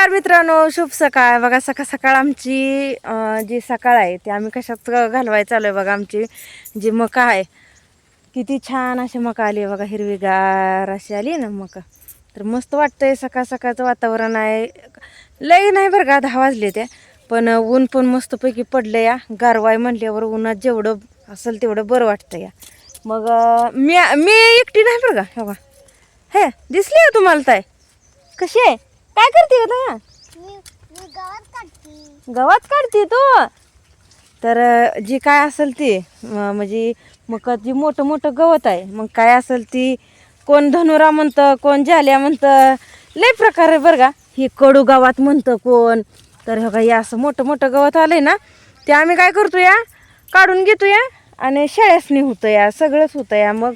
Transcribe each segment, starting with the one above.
नमस्कार मित्रांनो शुभ सकाळ. बघा सकाळ सकाळ आमची जी सकाळ आहे ती आम्ही कशात घालवायचं चालू आहे बघा आमची जी मका आहे. किती छान अशी मका आली आहे बघा हिरवीगार अशी आली ना मका. तर मस्त वाटतंय सकाळ सकाळचं वातावरण आहे. लई नाही बरं का दहा वाजले ते. पण ऊन पण मस्तपैकी पडलं या. गारवाय म्हणल्यावर उन्हात जेवढं असेल तेवढं बरं वाटतं या. मग मी मी एकटी नाही बरं का? हे दिसली आहे तुम्हाला ताई? कशी आहे? काय करते गावात काढते. गवत काढते तू? तर जी काय असेल ती म्हणजे मग जी मोठं मोठं गवत आहे मग काय असेल ती कोण धनुरा म्हणतं कोण जाल्या म्हणतं लय प्रकार आहे बरं का. ही कडू गावात म्हणतं कोण. तर हो का असं मोठं मोठं गवत आलंय ना ते आम्ही काय करतो या काढून घेतो या आणि शेळ्यासनी होतं या सगळंच होतं या मग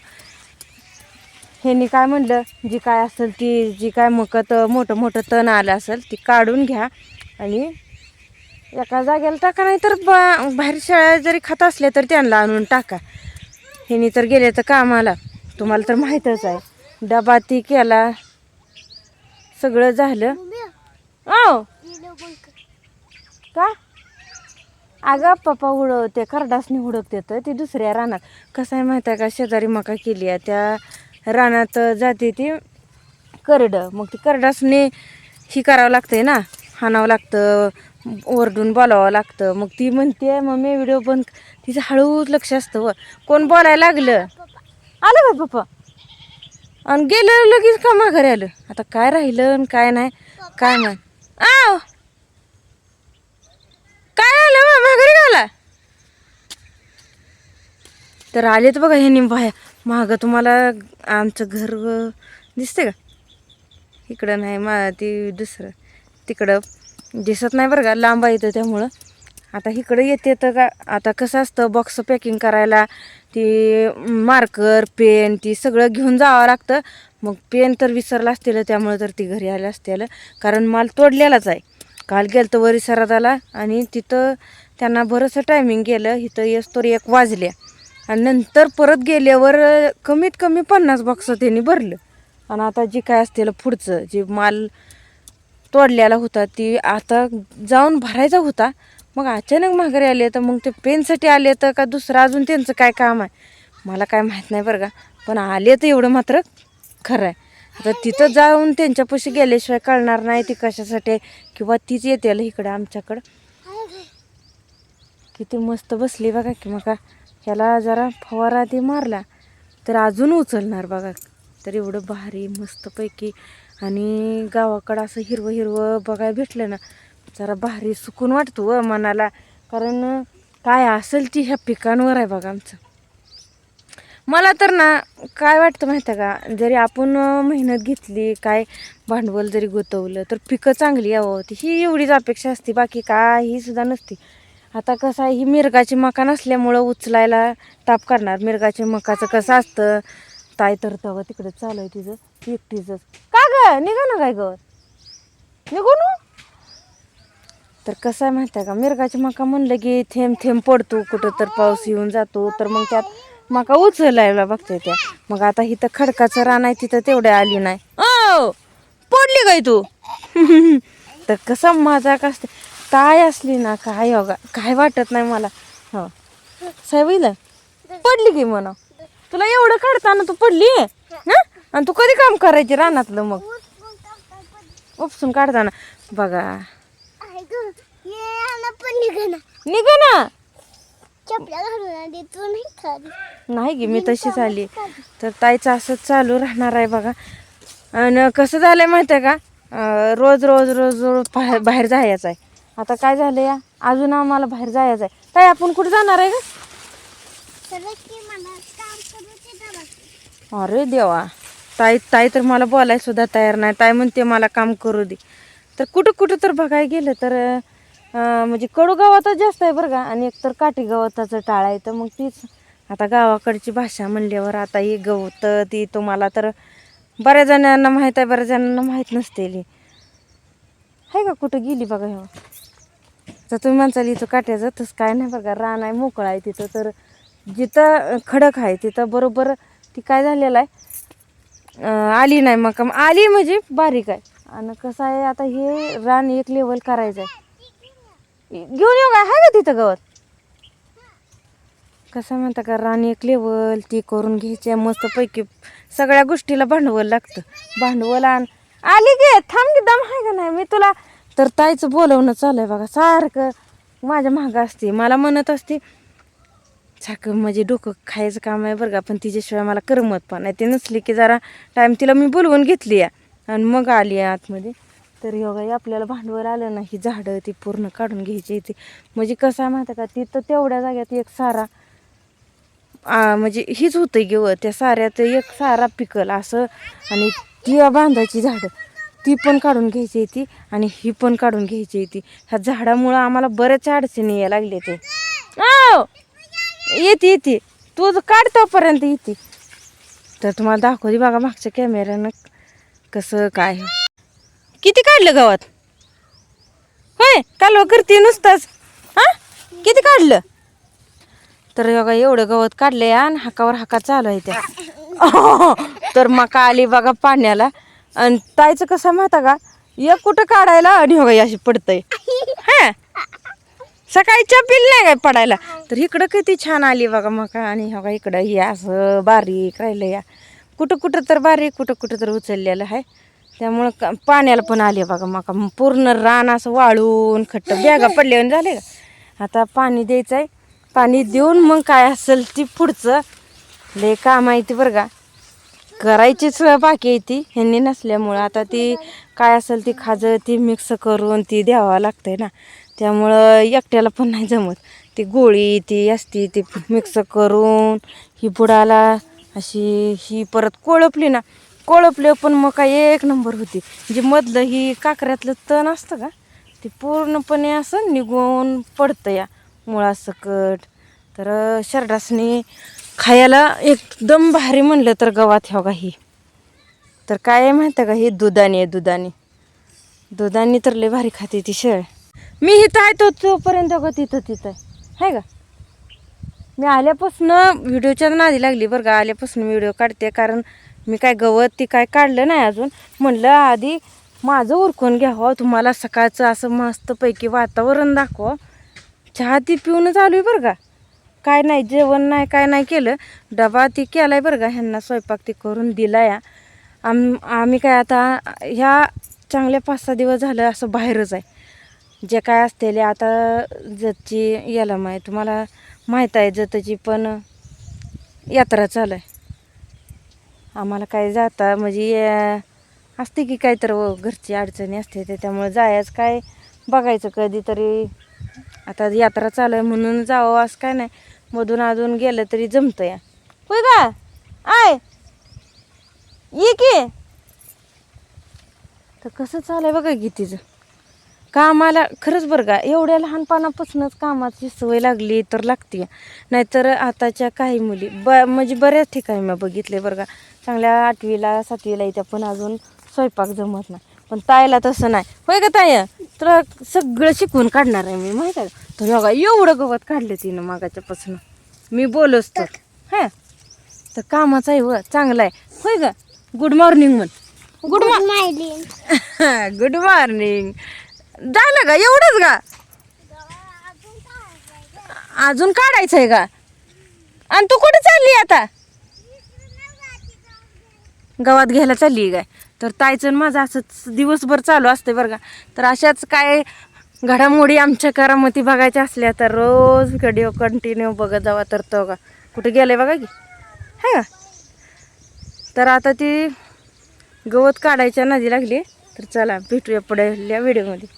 ह्यांनी काय म्हणलं? जी काय असेल ती जी काय मकत मोठं मोठं तण आलं असेल ती काढून घ्या. आणि एका जागेला टाका नाही तर बा बाहेर शाळा जरी खात असल्या तर त्यांना आणून टाका. ह्यांनी तर गेले तर कामाला. तुम्हाला तर माहीतच आहे. डबा ती केला. सगळं झालं. ओ का? अगं पप्पा उडवते करडासनी हुडकते तर ती दुसऱ्या रानात. कसं आहे माहिती आहे का? शेजारी मका केली आहे त्या रानात जाते ती करडं. मग ती करडासने ही करावं लागतंय ना. हाणावं लागतं ओरडून बोलावं लागतं. मग ती म्हणते मग मी व्हिडिओ बंद तिचं हळूच लक्ष असतं व. कोण बोलायला लागलं? आलं का पप्पा? आणि गेलं लगेच का माघारी आलं? आता काय राहिलं आणि काय नाही? काय नाही. आ काय आलं बा माघारी घाला तर आलेत बघा हे निंबाया मागं तुम्हाला आमचं घर दिसते का? इकडं नाही मा ती दुसरं. तिकडं दिसत नाही बरं का लांब येतं त्यामुळं. आता इकडं येते तर का आता कसं असतं बॉक्स पॅकिंग करायला ती मार्कर पेन ती सगळं घेऊन जावं लागतं. मग पेन तर विसरलं असतील त्यामुळं तर ती घरी आलं असतील. कारण माल तोडलेलाच आहे. काल गेलं तर वरी सरादाला आणि तिथं त्यांना बरंचसं टायमिंग गेलं. इथं येस तर एक वाजल्या आणि नंतर परत गेल्यावर कमीत कमी पन्नास बॉक्स त्यांनी भरलं. आणि आता जे काय असतील पुढचं जे माल तोडलेला होता ती आता जाऊन भरायचा होता. मग अचानक माघारी आले तर मग ते पेनसाठी आले तर का दुसरं अजून त्यांचं काय काम आहे? मला काय माहीत नाही बरं का. पण आले तर एवढं मात्र खरं आहे. आता तिथं जाऊन त्यांच्यापाशी गेल्याशिवाय कळणार नाही ती कशासाठी किंवा तीच येते इकडं आमच्याकडं. किती मस्त बसली बघा की मग ह्याला जरा फवारा आधी मारला तर अजून उचलणार बघा. तर एवढं भारी मस्तपैकी. आणि गावाकडं असं हिरवं हिरवं बघायला भेटलं ना जरा भारी सुकून वाटतो व मनाला. कारण काय असेल ती ह्या पिकांवर आहे बघा आमचं. मला तर ना काय वाटतं माहिती आहे का? जरी आपण मेहनत घेतली काय भांडवल जरी गुंतवलं तर पिकं चांगली यावं. ती ही एवढीच अपेक्षा असते बाकी काही सुद्धा नसते. आता कसं आहे ही मिरगाची मका नसल्यामुळं उचलायला ताप करणार. मिरगाची मकाचं कसं असतं? ताय तर तवं तिकडे चालू आहे तिचं एकटीचंच का ग? निघा ना काय ग? निघू ना. तर कसं आहे माहिती आहे का? मिरगाची मका म्हणलं की थेंब थेंब पडतो. कुठं तर पाऊस येऊन जातो तर मग त्यात मका उचलायला बघते त्या. मग आता इथं खडकाचं रान आहे तिथं तेवढ्या आली नाही. ओ पडली काय तू? तर कसा मजाक असते. काय असली ना काय योगा काय वाटत नाही मला. हो. साहेब पडली की म्हणा. तुला एवढं काढताना तू पडली? ना आणि तू कधी काम करायची रानातलं मग? उपसून काढताना. बघा. निघ ना नाही. की मी तशीच आली तर ताईचं असंच चालू राहणार आहे बघा. आणि कसं झालंय माहिती आहे का रोज रोज रोज रोज बाहेर जायचं आहे. आता काय झालं या? अजून आम्हाला बाहेर जायचं आहे ताई आपण कुठे जाणार आहे का अरे देवा. ताई ताई तर मला बोलायला सुद्धा तयार नाही. ताई म्हणते मला काम करू दे. तर कुठं कुठं तर बघायला गेलं तर म्हणजे कडू गावातच जास्त आहे बरं का? आणि एक तर काठी गवताचं टाळ आहे. तर मग तीच. आता गावाकडची भाषा म्हणल्यावर आता ही गवत ती तुम्हाला तर बऱ्याच जणांना माहीत आहे बऱ्याच जणांना माहीत नसतेली. आहे का? कुठं गेली बघा हो तर तुम्ही म्हणचाल इथं काट्याचं तसं काय नाही बघा रान आहे मोकळं आहे तिथं. तर जिथं खडक आहे तिथं बरोबर ती काय झालेलं आहे? आली नाही मका आली म्हणजे बारीक आहे. आणि कसं आहे आता हे रान एक लेवल करायचं आहे. घेऊन येऊ काय आहे का तिथं गवत? कसं म्हणता का रान एक लेवल ती करून घ्यायची मस्तपैकी सगळ्या गोष्टीला भांडवल लागतं. भांडवल आण आली गे थांब की दम आहे का नाही? मी तुला तर ताईचं बोलवणं चालू आहे बघा. सारखं माझ्या मागं असते मला म्हणत असते सारखं म्हणजे डोकं खायचं काम आहे बरं का पण तिच्याशिवाय मला करमत पण नाही. ते नसली की जरा टाईम तिला मी बोलवून घेतली आहे. आणि मग आली आहे आतमध्ये. तर योगा आपल्याला भांडवल आलं ना ही झाडं ती पूर्ण काढून घ्यायची ती म्हणजे कसं आहे माहिती का ती तर तेवढ्या जाग्यात एक सारा म्हणजे हीच होतं घेऊ त्या साऱ्यात एक सारा पिकल असं आणि ती बांधायची झाडं. ती पण काढून घ्यायची होती आणि ही पण काढून घ्यायची होती ह्या झाडामुळं आम्हाला बऱ्याच अडचणी यायला लागले ते. येते येते. तू जर येते. तर तुम्हाला दाखवते बघा मागच्या कॅमेऱ्यानं कसं काय. किती काढलं गावात? होय कालवा करते नुसताच. हा? किती काढलं? तर बघा एवढं गवत काढलंय आणि हाकावर हाका चालू आहे त्या. तर मका आली बघा पाण्याला. आणि ताईचं कसं माहिती का? एक कुठं काढायला आणि हो गाई अशी पडतंय. हा. सकाळी चपील नाही काय पडायला? तर इकडं किती छान आली बघा मका आणि हो बघा इकडं या असं बारीक राहिलं या. कुठं कुठं तर बारीक कुठं कुठं तर उचललेलं आहे. त्यामुळं का पाण्याला पण आले बघा मका. पूर्ण रान असं वाळून खट्ट बॅगा पडल्यावर झाले का? आता पाणी द्यायचं आहे पाणी देऊन मग काय असेल ती पुढचं. लय काम आहे ती बरं का. करायचीच बाकी आहे ती. ह्यांनी नसल्यामुळं आता ती काय असेल ती खाजं ती मिक्स करून ती द्यावं लागते ना. त्यामुळं एकट्याला पण नाही जमत. ती गोळी ती असती ती मिक्स करून ही बुडाला अशी ही परत कोळपली ना. कोळपली पण मग काय एक नंबर होती. जे मधलं ही काकऱ्यातलं तण असतं का ते पूर्णपणे असं निघून पडतं या मुळासकट. तर शरडासनी खायला एकदम भारी म्हणलं तर गवात ह्या ही तर काय आहे माहिती आहे का ही? दुधानी आहे दुधानी. दुधानी तर लय भारी खाते ती शेळ. मी इथं आहे तो तोपर्यंत का तिथं तिथं आहे. का मी आल्यापासून व्हिडिओच्या नादी लागली बरं का आल्यापासून व्हिडिओ काढते कारण मी काय गवत ती काय काढलं नाही अजून. म्हणलं आधी माझं उरकून घ्यावं हो. तुम्हाला सकाळचं असं मस्तपैकी वातावरण दाखवा. चहा ती पिऊनच आलो आहे बरं का काय नाही जेवण नाही काय नाही केलं. डबा ती केला आहे बरं का ह्यांना स्वयंपाक ती करून दिला या आम आम्ही काय आता ह्या चांगले पाच सहा दिवस झालं असं बाहेरच आहे. जे काय असतेले आता जतची याला माहीत तुम्हाला माहीत आहे जतची पण यात्रा चालू आहे. आम्हाला काय जाता म्हणजे असते की काय तर घरची अडचणी असते त्याच्यामुळे जायचं काय बघायचं कधीतरी. आता यात्रा चालू आहे म्हणून जावं असं काय नाही. मधून अजून गेलं तरी जमतं या होय का? आय! ये की! तर कसं चालू आहे बघा की तिचं. कामाला खरंच बरं का एवढ्या लहानपणापासूनच कामाची सवय लागली तर लागते. नाहीतर आताच्या काही मुली ब म्हणजे बऱ्याच ठिकाणी मी बघितले बरं का. चांगल्या आठवीला सातवीला येत्या पण अजून स्वयंपाक जमत नाही. पण ताईला तसं नाही. होय का ताई? तर सगळं शिकवून काढणार आहे मी माहीत आहे का? तर बघा एवढं गवत काढलं तिनं मागाच्यापासून. मी बोलच तर हां. तर कामाचं आहे व चांगलं आहे. होय का गुड मॉर्निंग म्हण. गुड मॉर्निंग गुड मॉर्निंग झालं का एवढंच का अजून काढायचं आहे का आणि तू कुठे चालली आता? गावात घ्यायला चालली काय तर ताईचं आणि माझं असंच दिवसभर चालू असते बरं का. तर अशाच काय घडामोडी आमच्या करामती बघायच्या असल्या तर रोज व्हिडिओ कंटिन्यू बघत जावा तर तो का. कुठे गेले बघा की? है का? तर आता ती गवत काढायच्या नदी लागली तर चला भेटूया पुढल्या व्हिडिओमध्ये